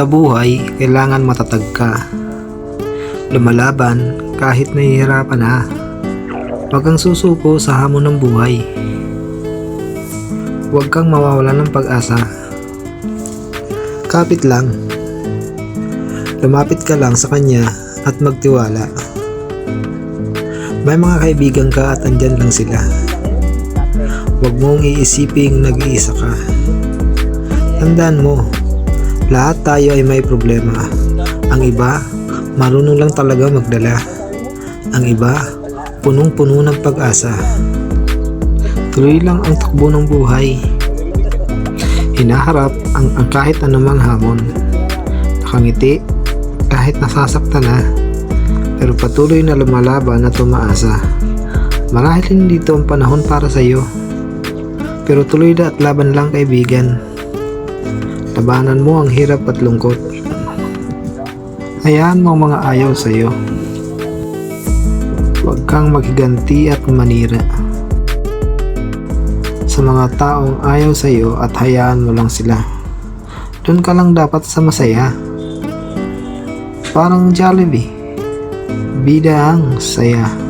Sa buhay, kailangan matatag ka. Lumalaban kahit nahihirapan na. Huwag kang susuko sa hamon ng buhay. Huwag kang mawawalan ng pag-asa. Kapit lang. Lumapit ka lang sa kanya at magtiwala. May mga kaibigan ka at andyan lang sila. Huwag mong iisiping nag-iisa ka. Tandaan mo, lahat tayo ay may problema. Ang iba, marunong lang talaga magdala. Ang iba, punong-puno ng pag-asa. Tuloy lang ang takbo ng buhay. Hinaharap ang, ang kahit anumang hamon. Nakangiti kahit nasasaktan na. Pero patuloy na lumalaban at tumaasa. Marahil hindi ito ang panahon para sa iyo. Pero tuloy na at laban lang kaibigan. Labanan mo ang hirap at lungkot. Hayaan mo mga ayaw sa iyo. Huwag kang maghiganti at manira. Sa mga taong ayaw sa iyo at hayaan mo lang sila. Doon ka lang dapat sa masaya. Parang Jollibee. Bida ang saya.